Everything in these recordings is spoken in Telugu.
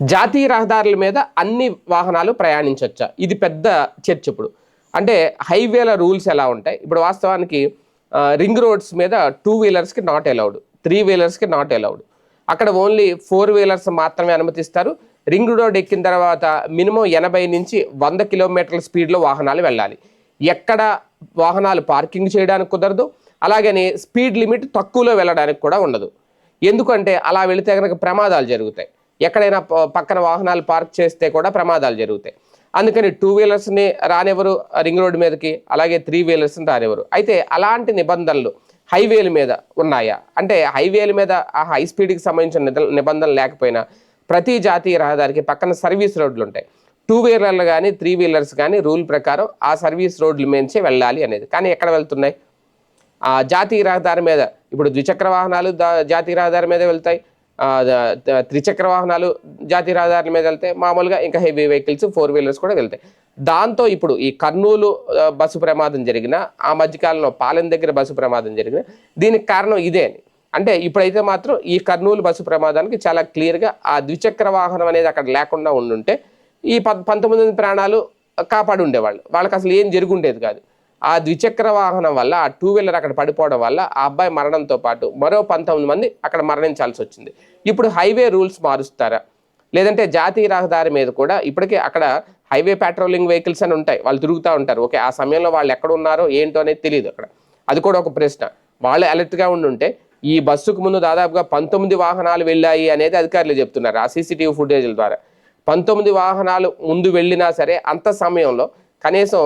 జాతీయ రహదారుల మీద అన్ని వాహనాలు ప్రయాణించవచ్చా ఇది పెద్ద చర్చ ఇప్పుడు. అంటే హైవేల రూల్స్ ఎలా ఉంటాయి? ఇప్పుడు వాస్తవానికి రింగ్ రోడ్స్ మీద టూ వీలర్స్కి నాట్ అలౌడ్ త్రీ వీలర్స్కి నాట్ అలౌడ్. అక్కడ ఓన్లీ ఫోర్ వీలర్స్ మాత్రమే అనుమతిస్తారు. రింగ్ రోడ్ ఎక్కిన తర్వాత మినిమం ఎనభై నుంచి వంద కిలోమీటర్ల స్పీడ్లో వాహనాలు వెళ్ళాలి. ఎక్కడ వాహనాలు పార్కింగ్ చేయడానికి కుదరదు. అలాగని స్పీడ్ లిమిట్ తక్కువలో వెళ్ళడానికి కూడా ఉండదు. ఎందుకంటే అలా వెళితే కనుక ప్రమాదాలు జరుగుతాయి. ఎక్కడైనా పక్కన వాహనాలు పార్క్ చేస్తే కూడా ప్రమాదాలు జరుగుతాయి. అందుకని టూ వీలర్స్ని రానివ్వరు రింగ్ రోడ్డు మీదకి అలాగే త్రీ వీలర్స్ని రానివ్వరు. అయితే అలాంటి నిబంధనలు హైవేల మీద ఉన్నాయా? అంటే హైవేల మీద ఆ హై స్పీడ్కి సంబంధించిన నిబంధనలు లేకపోయినా ప్రతి జాతీయ రహదారికి పక్కన సర్వీస్ రోడ్లు ఉంటాయి. టూ వీలర్లు కానీ త్రీ వీలర్స్ కానీ రూల్ ప్రకారం ఆ సర్వీస్ రోడ్ల మించి వెళ్ళాలి అనేది. కానీ ఎక్కడ వెళ్తున్నాయి? ఆ జాతీయ రహదారి మీద ఇప్పుడు ద్విచక్ర వాహనాలు జాతీయ రహదారి మీద వెళ్తాయి. త్రిచక్ర వాహనాలు జాతీయ రహదారుల మీద వెళ్తే మామూలుగా ఇంకా హెవీ వెహికల్స్ ఫోర్ వీలర్స్ కూడా వెళ్తాయి. దాంతో ఇప్పుడు ఈ కర్నూలు బస్సు ప్రమాదం జరిగిన ఆ మధ్యకాలంలో పాలెం దగ్గర బస్సు ప్రమాదం జరిగిన దీనికి కారణం ఇదే అని. అంటే ఇప్పుడైతే మాత్రం ఈ కర్నూలు బస్సు ప్రమాదానికి చాలా క్లియర్గా ఆ ద్విచక్ర వాహనం అనేది అక్కడ లేకుండా ఉండుంటే ఈ ప పంతొమ్మిది మంది ప్రాణాలు కాపాడి ఉండేవాళ్ళు వాళ్ళకి అసలు ఏం జరుగుండేది కాదు. ఆ ద్విచక్ర వాహనం వల్ల ఆ టూ వీలర్ అక్కడ పడిపోవడం వల్ల ఆ అబ్బాయి మరణంతో పాటు మరో పంతొమ్మిది మంది అక్కడ మరణించాల్సి వచ్చింది. ఇప్పుడు హైవే రూల్స్ మారుస్తారా? లేదంటే జాతీయ రహదారి మీద కూడా ఇప్పటికే అక్కడ హైవే పెట్రోలింగ్ వెహికల్స్ అని ఉంటాయి. వాళ్ళు తిరుగుతూ ఉంటారు. ఓకే ఆ సమయంలో వాళ్ళు ఎక్కడ ఉన్నారో ఏంటో అనేది తెలియదు అక్కడ. అది కూడా ఒక ప్రశ్న. వాళ్ళు అలర్ట్గా ఉండుంటే ఈ బస్సుకు ముందు దాదాపుగా పంతొమ్మిది వాహనాలు వెళ్ళాయి అనేది అధికారులు చెప్తున్నారు ఆ సీసీటీవీ ఫుటేజ్ల ద్వారా. పంతొమ్మిది వాహనాలు ముందు వెళ్ళినా సరే అంత సమయంలో కనీసం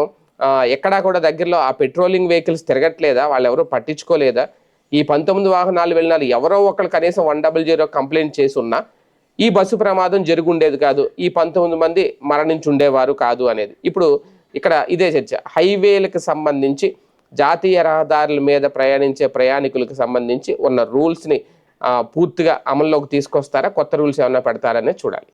ఎక్కడా కూడా దగ్గరలో ఆ పెట్రోలింగ్ వెహికల్స్ తిరగట్లేదా? వాళ్ళు ఎవరో పట్టించుకోలేదా? ఈ పంతొమ్మిది వాహనాలు వెళ్ళిన ఎవరో ఒకరు కనీసం వన్ డబుల్ జీరో కంప్లైంట్ చేసి ఉన్నా ఈ బస్సు ప్రమాదం జరుగుండేది కాదు. ఈ పంతొమ్మిది మంది మరణించి ఉండేవారు కాదు అనేది. ఇప్పుడు ఇక్కడ ఇదే చర్చ. హైవేలకు సంబంధించి జాతీయ రహదారుల మీద ప్రయాణించే ప్రయాణికులకు సంబంధించి ఉన్న రూల్స్ని పూర్తిగా అమల్లోకి తీసుకొస్తారా? కొత్త రూల్స్ ఏమైనా పెడతారనే చూడాలి.